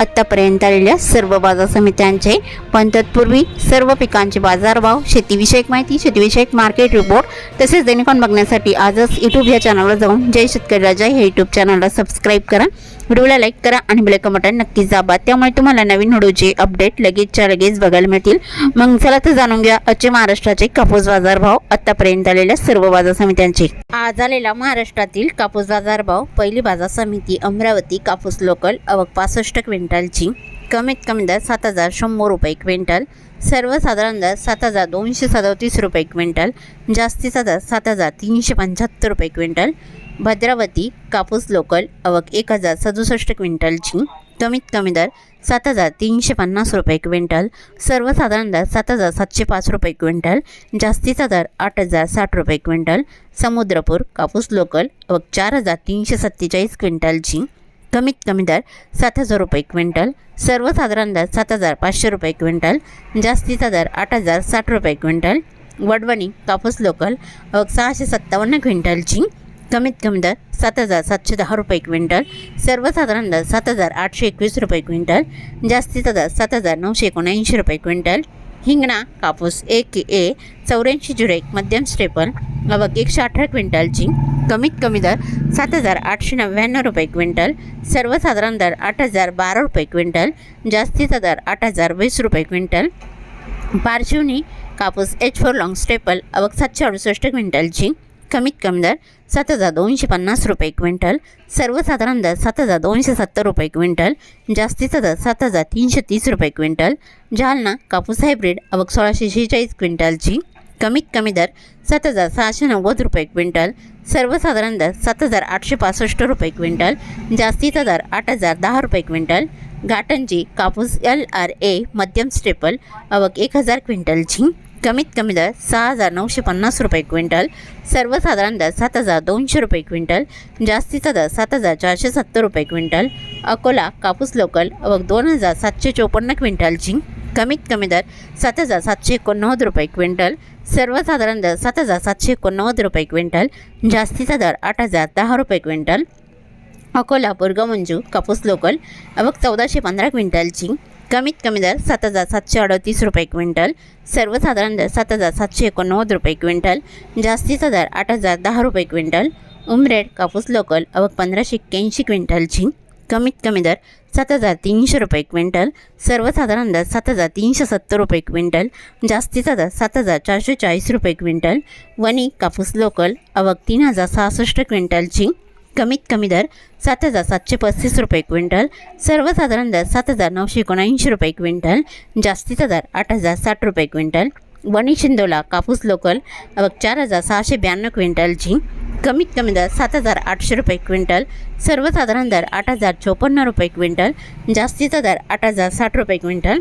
आत्तापर्यंत आलेल्या सर्व बाजार समित्यांचे पण तत्पूर्वी सर्व पिकांचे बाजारभाव शेतीविषयक माहिती शेतीविषयक मार्केट रिपोर्ट तसेच दैनिकॉन बघण्यासाठी आजच यूट्यूब या चॅनलवर जाऊन जय शेतकरी राजा हे यूट्यूब चॅनलला सबस्क्राईब करा. व्हिडिओला लाईक करा आणि बेल बटन नक्कीच दाबा. त्यामुळे तुम्हाला नवीन व्हिडिओचे अपडेट लगेचच्या लगेच बघायला मिळतील. मग चला तर जाणून घ्या आजचे महाराष्ट्राचे कापूस बाजारभाव आत्तापर्यंत आतापर्यंत आलेल्या सर्व बाजार समित्यांचे. आज आलेला महाराष्ट्रातील कापूस बाजारभाव पहिली बाजार समिती अमरावती कापूस लोकल अवक पासष्ट क्विंटलची. कमीत कमी दर सात हजार शंभर रुपये क्विंटल. सर्वसाधारण दर सात हजार दोनशे सदोतीस रुपये क्विंटल. जास्तीचा दर सात हजार तीनशे पंच्याहत्तर रुपये क्विंटल. भद्रावती कापूस लोकल अवक एक हजार सदुसष्ट क्विंटलची. कमीत कमी दर सात हजार तीनशे पन्नास रुपये क्विंटल. सर्वसाधारण दर सात हजार सातशे पाच रुपये क्विंटल. जास्तीचा दर आठ हजार साठ रुपये क्विंटल. समुद्रपूर कापूस लोकल अवक चार हजार तीनशे सत्तेचाळीस क्विंटलची. कमीत कमी दर सात हजार रुपये क्विंटल सर्वसाधारण दर सात हजार पाचशे रुपये क्विंटल जास्तीचा दर आठ हजार साठ रुपये क्विंटल वडवणी कापूस लोकल सहाशे सत्तावन्न क्विंटलची कमीत कमी दर सात हजार सातशे दहा रुपये क्विंटल सर्वसाधारण दर सात हजार आठशे एकवीस रुपये क्विंटल जास्तीचा दर सात हजार नऊशे एकोणऐंशी रुपये क्विंटल हिंगणा कापूस एक ए चौऱ्याऐंशी झिरो एक मध्यम स्टेपल अवक एकशे अठरा क्विंटलची कमीत कमी दर सात हजार आठशे नव्याण्णव रुपये क्विंटल सर्वसाधारण दर आठ हजार बारा रुपये क्विंटल जास्तीचा दर आठ हजार वीस रुपये क्विंटल. पार्शिवनी कापूस एच फोर लॉंग स्टेपल अवक सातशे अडुसष्ट क्विंटलची कमीत कमी दर सात हजार दोनशे पन्नास रुपये क्विंटल. सर्वसाधारण दर सात हजार दोनशे सत्तर रुपये क्विंटल. जास्तीचा दर सात हजार तीनशे तीस रुपये क्विंटल. जालना कापूस हायब्रिड अवक सोळाशे शेहेचाळीस क्विंटलची कमीत कमी दर सात हजार सहाशे नव्वद रुपये क्विंटल. सर्वसाधारण दर सात हजार आठशे पासष्ट रुपये क्विंटल. जास्तीचा दर आठ हजार दहा रुपये क्विंटल. गाटनची कापूस एल आर ए मध्यम स्टेपल अवक एक हजार क्विंटलची कमीत कमी दर सहा हजार नऊशे पन्नास रुपये क्विंटल सर्वसाधारण दर सात हजार दोनशे रुपये क्विंटल जास्तीचा दर सात हजार चारशे सत्तर रुपये क्विंटल अकोला कापूस लोकल व दोन हजार सातशे चोपन्न क्विंटल झिंक कमीत कमी दर सात हजार सातशे एकोणनव्वद रुपये क्विंटल सर्वसाधारण दर सात हजार सातशे एकोणनव्वद रुपये क्विंटल जास्तीचा दर आठ हजार दहा रुपये क्विंटल अकोला बुरगमंजू कापूस लोकल अवघ चौदाशे पंधरा क्विंटल झिंक कमीत कमी दर सात हजार सातशे अडतीस रुपये क्विंटल. सर्वसाधारण दर सात हजार सातशे एकोणनव्वद रुपये क्विंटल. जास्तीचा दर आठ हजार दहा रुपये क्विंटल. उमरेड कापूस लोकल अवक पंधराशे एक्क्याऐंशी क्विंटलची कमीत कमी दर सात हजार तीनशे रुपये क्विंटल. सर्वसाधारण दर सात हजार तीनशे सत्तर रुपये क्विंटल. जास्तीचा दर सात हजार चारशे चाळीस रुपये क्विंटल. वणी कापूस लोकल अवक तीन हजार सहासष्ट क्विंटलची कमीत कमी दर सात हजार सातशे पस्तीस रुपये क्विंटल सर्वसाधारण दर सात हजार नऊशे एकोणऐंशी रुपये क्विंटल जास्तीचा दर आठ हजार साठ रुपये क्विंटल. वणी शिंदोला कापूस लोकल चार हजार सहाशे ब्याण्णव क्विंटलची कमीत कमी दर सात हजार आठशे रुपये क्विंटल सर्वसाधारण दर आठ हजार चोपन्न रुपये क्विंटल जास्तीचा दर आठ हजार साठ रुपये क्विंटल.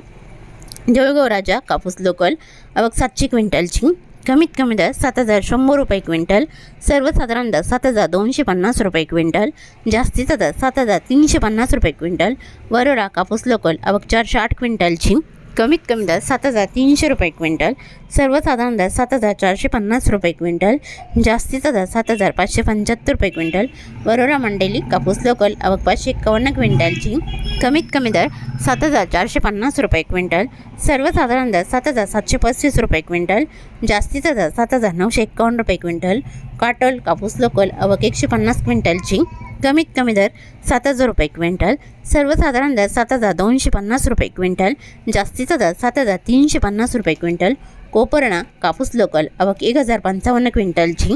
जळगाव राजा कापूस लोकल अवक सातशे क्विंटलची कमीत कमी दर सात हजार शंभर रुपये क्विंटल सर्वसाधारण दर सात हजार दोनशे पन्नास रुपये क्विंटल जास्तीचा दर सात हजार तीनशे पन्नास रुपये क्विंटल वरोरा कापूस लोकल अवक चारशे आठ क्विंटलची कमीत कमी दर सात हजार तीनशे रुपये क्विंटल सर्वसाधारण दर सात हजार चारशे पन्नास रुपये क्विंटल जास्तीचा दर सात हजार पाचशे पंच्याहत्तर रुपये क्विंटल वरोरा मंडेली कापूस लोकल अवक पाचशे एक्कावन्न क्विंटलची कमीत कमी दर सात हजार चारशे पन्नास रुपये क्विंटल सर्वसाधारण दर सात हजार सातशे पस्तीस रुपये क्विंटल जास्तीचा दर सात हजार नऊशे एक्कावन्न रुपये क्विंटल काटोल कापूस लोकल अवक एकशे पन्नास क्विंटलची कमीत कमी दर सात हजार रुपये क्विंटल सर्वसाधारण दर सात हजार दोनशे पन्नास रुपये क्विंटल जास्तीचा दर सात हजार तीनशे पन्नास रुपये क्विंटल कोपर्णा कापूस लोकल अवक एक हजार पंचावन्न क्विंटलची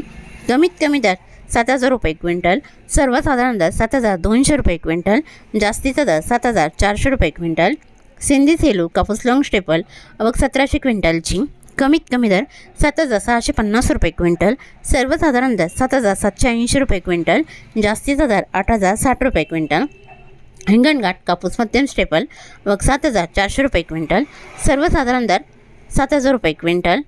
कमीत कमी दर सात हजार रुपये क्विंटल सर्वसाधारण दर सात हजार दोनशे रुपये क्विंटल जास्तीचा दर सात हजार चारशे रुपये क्विंटल सिंधी सेलू कापूस लॉंग स्टेपल अवक सतराशे क्विंटलची कमीत कमी दर सात हजार सहाशे पन्नास रुपये क्विंटल सर्वसाधारण दर सात हजार सातशे ऐंशी रुपये क्विंटल जास्तीचा दर आठ हजार साठ रुपये क्विंटल. हिंगणघाट कापूस मध्यम स्टेपल व सात हजार चारशे रुपये क्विंटल सर्वसाधारण दर सात हजार रुपये क्विंटल.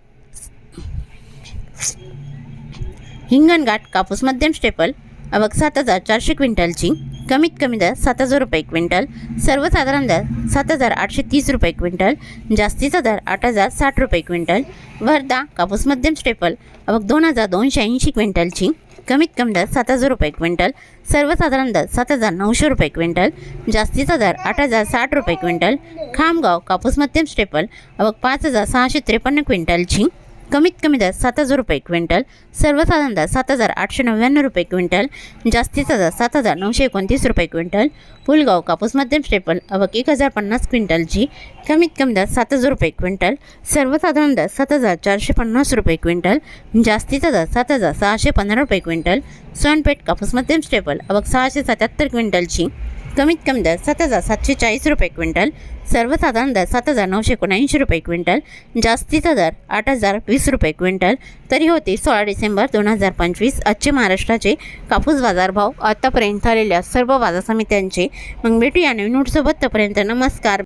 हिंगणघाट कापूस मध्यम स्टेपल आवक सात हजार चारशे क्विंटलची कमीत कमी दर सात हजार रुपये क्विंटल सर्वसाधारण दर सात हजार आठशे तीस रुपये क्विंटल जास्तीचा दर आठ हजार साठ रुपये क्विंटल वर्धा कापूस मध्यम स्टेपल अवक दोन हजार दोनशे ऐंशी क्विंटलची कमीत कमी दर सात हजार रुपये क्विंटल सर्वसाधारण दर सात हजार नऊशे रुपये क्विंटल जास्तीचा दर आठ हजार साठ रुपये क्विंटल खामगाव कापूस मध्यम स्टेपल अवक पाच हजार सहाशे त्रेपन्न क्विंटलची कमीत कमी दर सात हजार रुपये क्विंटल सर्वसाधारण दर सात हजार आठशे नव्याण्णव रुपये क्विंटल जास्तीचा दर सात हजार नऊशे एकोणतीस रुपये क्विंटल पुलगाव कापूस मध्यम स्टेपल अवक एक हजार पन्नास क्विंटलची कमीत कमी दर सात हजार रुपये क्विंटल सर्वसाधारण दर सात हजार चारशे पन्नास रुपये क्विंटल जास्तीचा दर सात हजार सहाशे पंधरा रुपये क्विंटल सोनपेठ कापूस मध्यम स्टेपल अवक सहाशे सत्याहत्तर क्विंटलची कमीत कमी दर सात हजार सातशे चाळीस रुपये क्विंटल सर्वसाधारण दर सात हजार नऊशे एकोणऐंशी रुपये क्विंटल जास्तीचा दर आठ हजार वीस रुपये क्विंटल. तरी होते सोळा डिसेंबर दोन हजार पंचवीस आजचे महाराष्ट्राचे कापूस बाजारभाव आतापर्यंत आलेल्या सर्व बाजार समित्यांचे मग भेटूया नवीन नोटसोबत तोपर्यंत नमस्कार.